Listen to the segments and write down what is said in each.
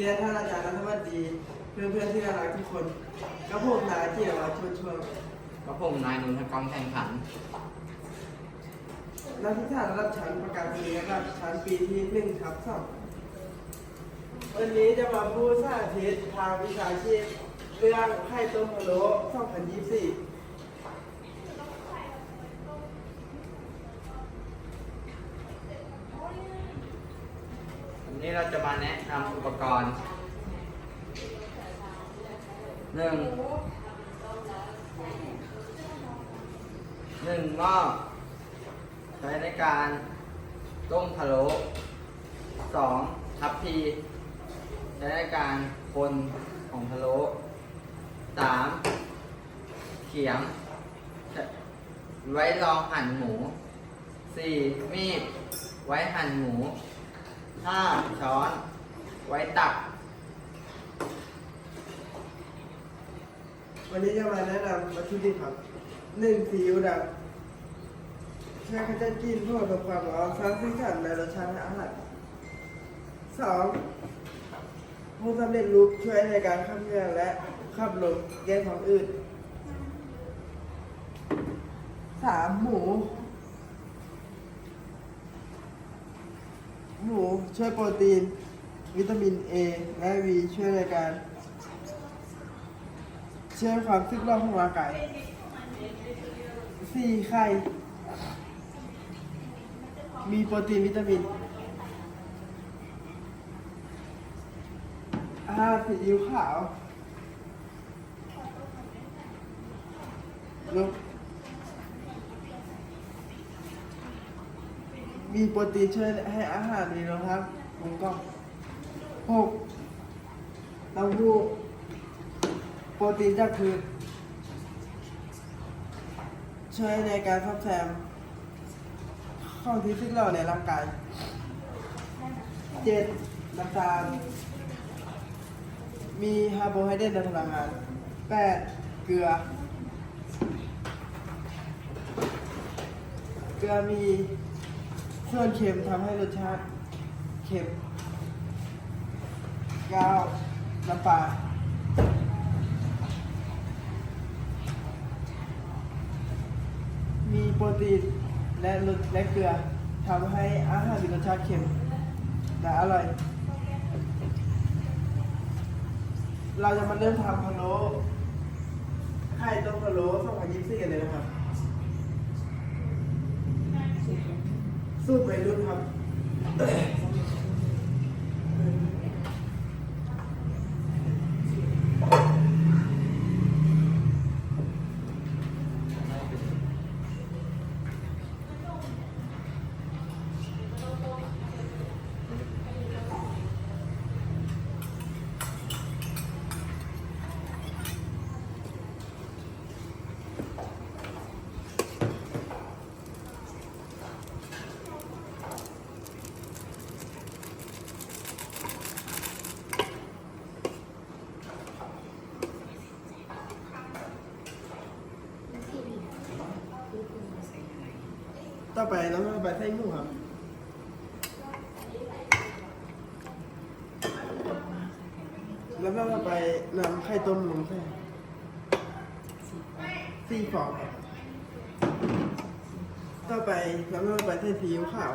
รียนท่านอาจารย์รัฐวัฒดีเพื่อนเพื่อนๆที่น่ารักทุกคนก็ผมนายที่เราชวนชวนกับผมนายนนทกรแข่งขัน นักศึกษาระดับชั้นประกาศนียบัตรชั้นปีที่หนึ่งทับสองวันนี้จะมาพูดสาธิตทางวิชาชีพเรื่องไข่ต้มพะโล้2024 วั นี้เราจะมาแนะนำอุปกรณ์หนึ่งหนึ่งหม้อใช้ในการต้มพะโล้สองทัพพีใช้ในการคนของพะโล้สามเขียง ไว้รองหั่นหมูสี่มีดไว้หั่นหมู ห้าช้อน ไว้ตัก วันนี้จะมาแนะนำวัตถุดิบครับหนึ่งซีอิ๊วดำใช้ขจัดกลิ่นเพื่อทำความร้อนสร้างสีสันในรสชาติอาหารสองผงสำเร็จรูปช่วยในการขับเคลื่อนและขับลมแก้ท้องอืดสามหมู หมูช่วยโปรตีน วิตามิน A และ V ช่วยในการช่วยความซึกรอบของร่างกายสี่ไข่ มีโปรตีนวิตามินห้าซีอิ๊วขาวลูก มีโปรตีนช่วยให้อาหารมีรสชาติกลมกล่อมหกเต้าหู้โปรตีนจากพืชช่วยในการซ่อมแซมข้องที่ซึ่งเราในร่างกายเจ็ดน้ำตาล มีคาร์โบไฮเดรตในพลังงานแปดเกลือ เกลือมี ส่วนเค็มทำให้รสชาติเค็มก้าน้ำปลามีโปรตีนและรสและเกลือทำให้อาหารมีรสชาติเค็มและอร่อย เราจะมาเริ่มทำพะโล้ไข่ต้มพะโล้2024กันเลยนะครับ สูตรวัยรุ่นครับ ต่อไปเรามาไปไส้หมูครับแล้วก็ไปนำไข่ต้มลงใส่สี่ฟองครับต่อไปแล้วก็ไปใส่ซีอิ๊วขาว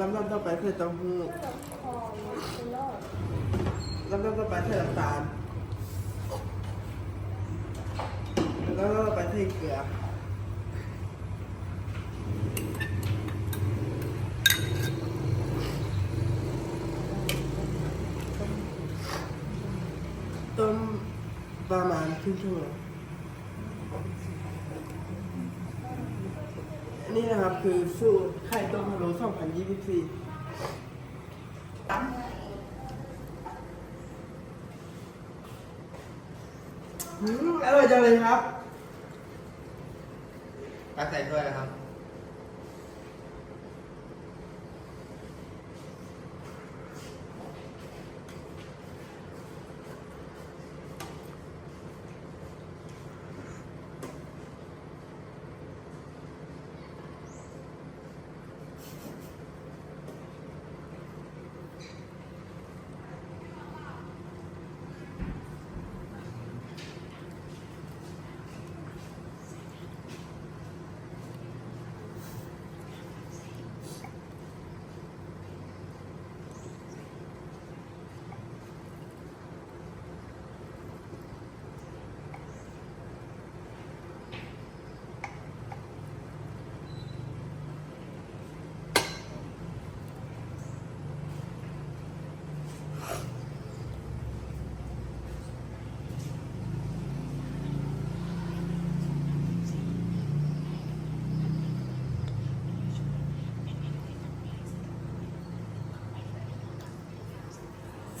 ลำดับต่อไปใส่เต้าหู้ลำดับต่อไปใส่น้ำตาล แล้วก็ไปใส่เกลือต้มประมาณครึ่งชั่วโมงนี่นะครับคือสูตรไข่ต้มพะโล้2024อร่อยจังเลยครับ ตักใส่ถ้วยนะครับ อ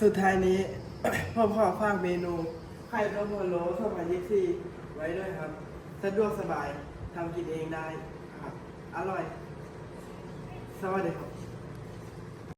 สุดท้ายนี้พ่อพ่อฝากเมนูไข่ต้มพะโล้สมัยยี่สี่ไว้ด้วยครับ สะดวกสบายทำกินเองได้ครับ อร่อย สวัสดีครับ